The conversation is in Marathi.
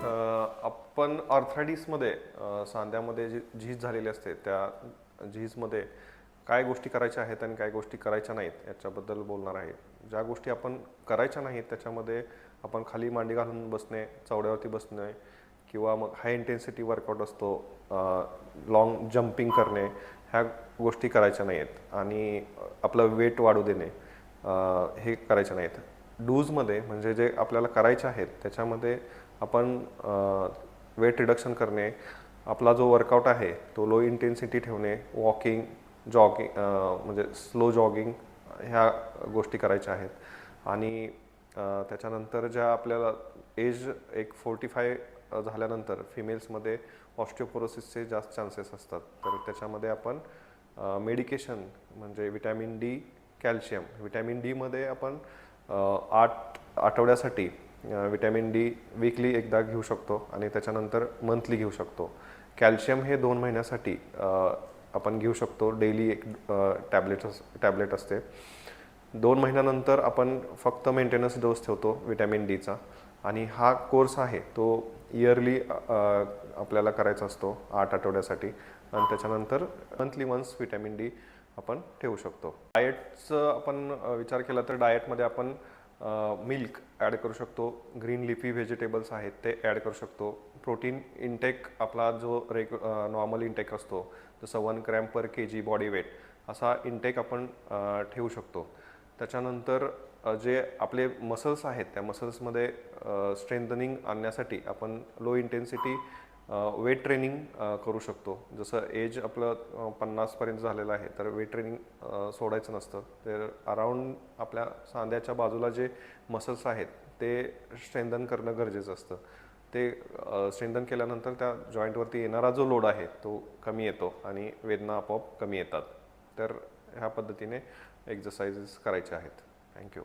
आपण ऑर्थरायटिसमध्ये सांध्यामध्ये जी झीज झालेली असते त्या झीजमध्ये काय गोष्टी करायच्या आहेत आणि काय गोष्टी करायच्या नाहीत याच्याबद्दल बोलणार आहे. ज्या गोष्टी आपण करायच्या नाहीत त्याच्यामध्ये आपण खाली मांडी घालून बसणे चवड्यावरती बसणे किंवा मग हाय इंटेन्सिटी वर्कआउट असतो लॉंग जम्पिंग करणे ह्या गोष्टी करायच्या नाहीत आणि आपलं वेट वाढू देणे हे करायचे नाहीत. डूजमध्ये म्हणजे जे आपल्याला करायचे आहेत त्याच्यामध्ये आपण वेट रिडक्शन करणे आपला जो वर्कआउट आहे तो लो इंटेन्सिटी ठेवणे वॉकिंग जॉगिंग म्हणजे स्लो जॉगिंग ह्या गोष्टी करायच्या आहेत. आणि त्याच्यानंतर ज्या आपल्याला एज एक फोर्टी फाय झाल्यानंतर फिमेल्समध्ये ऑस्टिओपोरोसिसचे जास्त चान्सेस असतात. तर त्याच्यामध्ये आपण मेडिकेशन म्हणजे विटॅमिन डी कॅल्शियम विटॅमिन डीमध्ये आपण आठ आठवड्यासाठी विटॅमिन डी वीकली एकदा घेऊ शकतो आणि त्याच्यानंतर मंथली घेऊ शकतो. कॅल्शियम हे दोन महिन्यासाठी आपण घेऊ शकतो. डेली एक टॅबलेट टॅबलेट असते. दोन महिन्यानंतर आपण फक्त मेंटेनन्स डोस ठेवतो विटॅमिन डीचा आणि हा कोर्स आहे तो इयरली आपल्याला करायचा असतो आठ आठवड्यासाठी. आणि त्याच्यानंतर मंथली वन्स विटॅमिन डी आपण ठेवू शकतो. डाएटचं आपण विचार केला तर डाएटमध्ये आपण मिल्क ॲड करू शकतो. ग्रीन लिफी व्हेजिटेबल्स आहेत ते ॲड करू शकतो. प्रोटीन इंटेक आपला जो रेग नॉर्मल इंटेक असतो जसं one gram per K G body weight असा इंटेक आपण ठेवू शकतो. त्याच्यानंतर जे आपले मसल्स आहेत त्या मसल्समध्ये स्ट्रेंथनिंग आणण्यासाठी आपण लो इंटेन्सिटी वेट ट्रेनिंग करू शकतो. जसं एज आपलं पन्नासपर्यंत झालेलं आहे तर वेट ट्रेनिंग सोडायचं नसतं. तर अराऊंड आपल्या सांध्याच्या बाजूला जे मसल्स आहेत ते स्ट्रेंदन करणं गरजेचं असतं. ते स्ट्रेंदन केल्यानंतर त्या जॉईंटवरती येणारा जो लोड आहे तो कमी येतो आणि वेदना आपोआप कमी येतात. तर ह्या पद्धतीने एक्झरसाइजेस करायचे आहेत. थँक्यू